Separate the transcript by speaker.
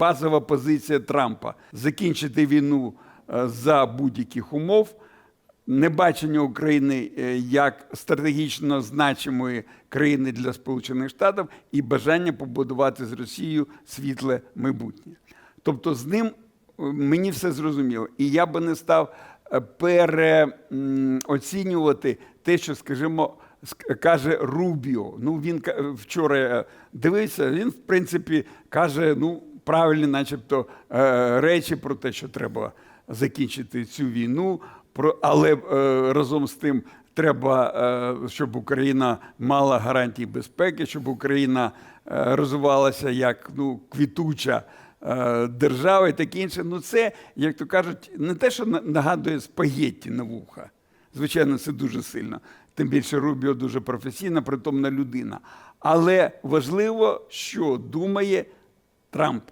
Speaker 1: базова позиція Трампа закінчити війну е, за будь-яких умов. Небачення України е, як стратегічно значимої країни для Сполучених Штатів і бажання побудувати з Росією світле майбутнє. Тобто з ним е, мені все зрозуміло. І я би не став переоцінювати те, що, скажімо, каже Рубіо. Ну, він вчора дивився, він, в принципі, каже, ну, правильні, начебто, е, речі про те, що треба закінчити цю війну, але е, разом з тим треба, е, щоб Україна мала гарантії безпеки, щоб Україна розвивалася як ну, квітуча держава і таке інше. Ну, це, як то кажуть, не те, що нагадує спагетті на вуха. Звичайно, це дуже сильно. Тим більше Рубіо дуже професійна, притомна людина. Але важливо, що думає Трамп.